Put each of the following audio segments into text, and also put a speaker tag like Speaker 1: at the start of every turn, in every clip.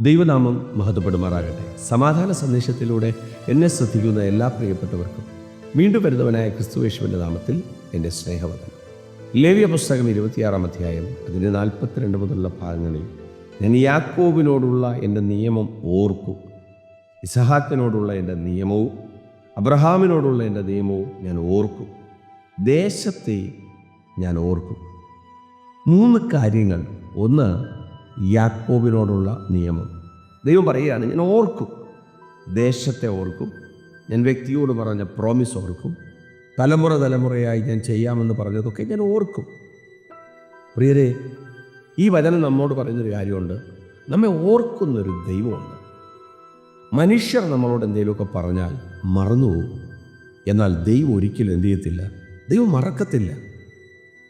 Speaker 1: ദൈവനാമം മഹത്വപ്പെടുമാറാകട്ടെ. സമാധാന സന്ദേശത്തിലൂടെ എന്നെ ശ്രദ്ധിക്കുന്ന എല്ലാ പ്രിയപ്പെട്ടവർക്കും വീണ്ടും വരുന്നവനായ ക്രിസ്തുവേശുവിന്റെ നാമത്തിൽ എന്റെ സ്നേഹവദനം ലേവിയ പുസ്തകം ഇരുപത്തിയാറാം അധ്യായം അതിന്റെ നാൽപ്പത്തിരണ്ട് മുതലുള്ള ഭാഗങ്ങളിൽ ഞാൻ യാക്കോബിനോടുള്ള എന്റെ നിയമം ഓർക്കും. ഇസഹാക്കിനോടുള്ള എന്റെ നിയമവും അബ്രഹാമിനോടുള്ള എന്റെ നിയമവും ഞാൻ ഓർക്കും. ദേശത്തെ ഞാൻ ഓർക്കും. മൂന്ന് കാര്യങ്ങൾ. ഒന്ന് യാക്കോബിനോടുള്ള നിയമം. ദൈവം പറയുകയാണ് ഞാൻ ഓർക്കും. ദേശത്തെ ഓർക്കും. ഞാൻ വ്യക്തിയോട് പറഞ്ഞ പ്രോമിസ് ഓർക്കും. തലമുറ തലമുറയായി ഞാൻ ചെയ്യാമെന്ന് പറഞ്ഞതൊക്കെ ഞാൻ ഓർക്കും. പ്രിയരെ ഈ വചനം നമ്മോട് പറയുന്നൊരു കാര്യമുണ്ട്. നമ്മെ ഓർക്കുന്നൊരു ദൈവമുണ്ട്. മനുഷ്യർ നമ്മളോട് എന്തെങ്കിലുമൊക്കെ പറഞ്ഞാൽ മറന്നുപോകും. എന്നാൽ ദൈവം ഒരിക്കലും എന്ത് ചെയ്യത്തില്ല? ദൈവം മറക്കത്തില്ല.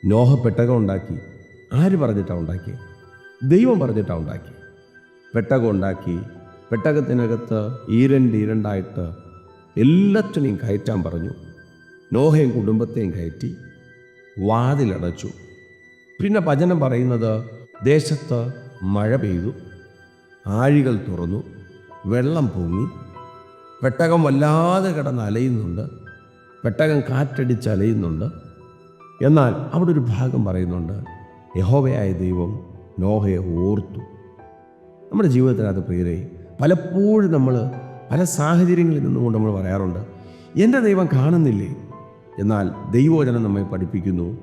Speaker 1: നോഹ പെട്ടകം ഉണ്ടാക്കി. ആര് പറഞ്ഞിട്ടാണ് ഉണ്ടാക്കിയത്? ദൈവം പറഞ്ഞിട്ടാണ് ഉണ്ടാക്കി. പെട്ടകം ഉണ്ടാക്കി. പെട്ടകത്തിനകത്ത് ഈരണ്ട് ഈരണ്ടായിട്ട് എല്ലാത്തിനെയും കയറ്റാൻ പറഞ്ഞു. നോഹയും കുടുംബത്തെയും കയറ്റി വാതിലടച്ചു. പിന്നെ ഭജനം പറയുന്നത് ദേശത്ത് മഴ പെയ്തു. ആഴികൾ തുറന്നു. വെള്ളം പൊങ്ങി. പെട്ടകം വല്ലാതെ കിടന്ന് അലയുന്നുണ്ട്. പെട്ടകം കാറ്റടിച്ച് അലയുന്നുണ്ട്. എന്നാൽ അവിടെ ഒരു ഭാഗം പറയുന്നുണ്ട് യഹോവയായ ദൈവം നോഹയെ ഓർത്തു. നമ്മുടെ ജീവിതത്തിനകത്ത് പ്രിയരെ പലപ്പോഴും നമ്മൾ പല സാഹചര്യങ്ങളിൽ നിന്നുകൊണ്ട് നമ്മൾ പറയാറുണ്ട് എന്റെ ദൈവം കാണുന്നില്ലേ? എന്നാൽ ദൈവോചനം നമ്മെ പഠിപ്പിക്കുന്നു.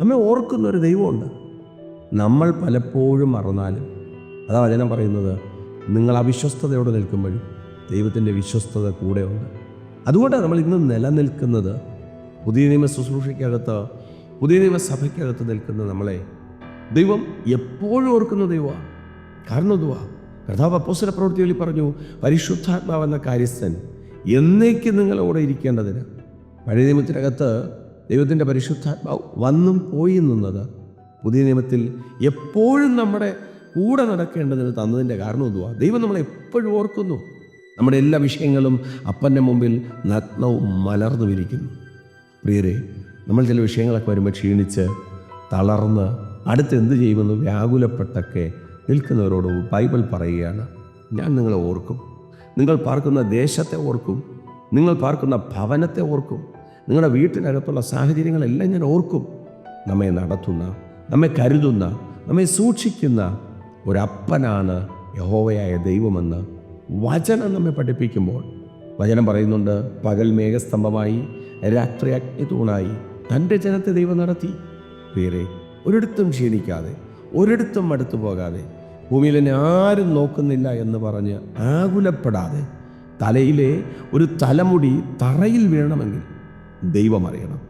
Speaker 1: നമ്മെ ഓർക്കുന്ന ഒരു ദൈവമുണ്ട്. നമ്മൾ പലപ്പോഴും മറന്നാലും അതാ വചനം പറയുന്നത് നിങ്ങൾ അവിശ്വസ്തയോടെ നിൽക്കുമ്പോഴും ദൈവത്തിന്റെ വിശ്വസ്തത കൂടെയുണ്ട്. അതുകൊണ്ടാണ് നമ്മൾ ഇന്ന് നിലനിൽക്കുന്നത് പുതിയ നിയമ ശുശ്രൂഷയ്ക്കകത്ത് പുതിയ നിയമസഭയ്ക്കകത്ത് നിൽക്കുന്ന നമ്മളെ ദൈവം എപ്പോഴും ഓർക്കുന്ന ദൈവമാണ്. കാരണം എന്തുവാ? കർത്താവ് അപ്പോസര പ്രവൃത്തികളിൽ പറഞ്ഞു പരിശുദ്ധാത്മാവെന്ന കാര്യസ്ഥൻ എന്നേക്കും നിങ്ങളോടെ ഇരിക്കേണ്ടതിന്. പഴയ നിയമത്തിനകത്ത് ദൈവത്തിന്റെ പരിശുദ്ധാത്മാവ് വന്നും പോയി നിന്നത് പുതിയ നിയമത്തിൽ എപ്പോഴും നമ്മുടെ കൂടെ നടക്കേണ്ടതിന് തന്നതിന്റെ കാരണം എന്തുവാ? ദൈവം നമ്മളെ എപ്പോഴും ഓർക്കുന്നു. നമ്മുടെ എല്ലാ വിഷയങ്ങളും അപ്പന്റെ മുമ്പിൽ നഗ്നവും മലർന്നു വിരിക്കുന്നു പ്രിയരെ നമ്മൾ ചില വിഷയങ്ങളൊക്കെ വരുമ്പോൾ ക്ഷീണിച്ച് തളർന്ന് അടുത്ത് എന്ത് ചെയ്യുമെന്ന് വ്യാകുലപ്പെട്ടൊക്കെ നിൽക്കുന്നവരോട് ബൈബിൾ പറയുകയാണ്. ഞാൻ നിങ്ങളെ ഓർക്കും. നിങ്ങൾ പാർക്കുന്ന ദേശത്തെ ഓർക്കും. നിങ്ങൾ പാർക്കുന്ന ഭവനത്തെ ഓർക്കും. നിങ്ങളുടെ വീട്ടിനകത്തുള്ള സാഹചര്യങ്ങളെല്ലാം ഞാൻ ഓർക്കും. നമ്മെ നടത്തുന്ന നമ്മെ കരുതുന്ന നമ്മെ സൂക്ഷിക്കുന്ന ഒരപ്പനാണ് യഹോവയായ ദൈവമെന്ന് വചനം നമ്മെ പഠിപ്പിക്കുമ്പോൾ വചനം പറയുന്നുണ്ട് പകൽ മേഘസ്തംഭമായി രാത്രി അഗ്നി തൂണായി തന്റെ ജനത്തെ ദൈവം നടത്തി. വേറെ ഒരിടത്തും ക്ഷീണിക്കാതെ ഒരിടത്തും അടുത്തു പോകാതെ ഭൂമിയിൽ എന്നെ ആരും നോക്കുന്നില്ല എന്ന് പറഞ്ഞ് ആകുലപ്പെടാതെ തലയിലെ ഒരു തലമുടി തറയിൽ വീഴണമെങ്കിൽ ദൈവം അറിയണം.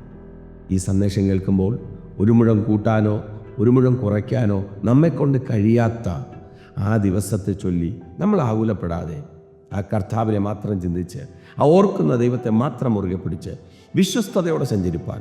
Speaker 1: ഈ സന്ദേശം കേൾക്കുമ്പോൾ ഒരു മുഴം കൂട്ടാനോ ഒരു മുഴം കുറയ്ക്കാനോ നമ്മെക്കൊണ്ട് കഴിയാത്ത ആ ദിവസത്തെ ചൊല്ലി നമ്മൾ ആകുലപ്പെടാതെ ആ കർത്താവിനെ മാത്രം ചിന്തിച്ച് ആ ഓർക്കുന്ന ദൈവത്തെ മാത്രം മുറുകെ പിടിച്ച് വിശ്വസ്തയോടെ സഞ്ചരിപ്പാൻ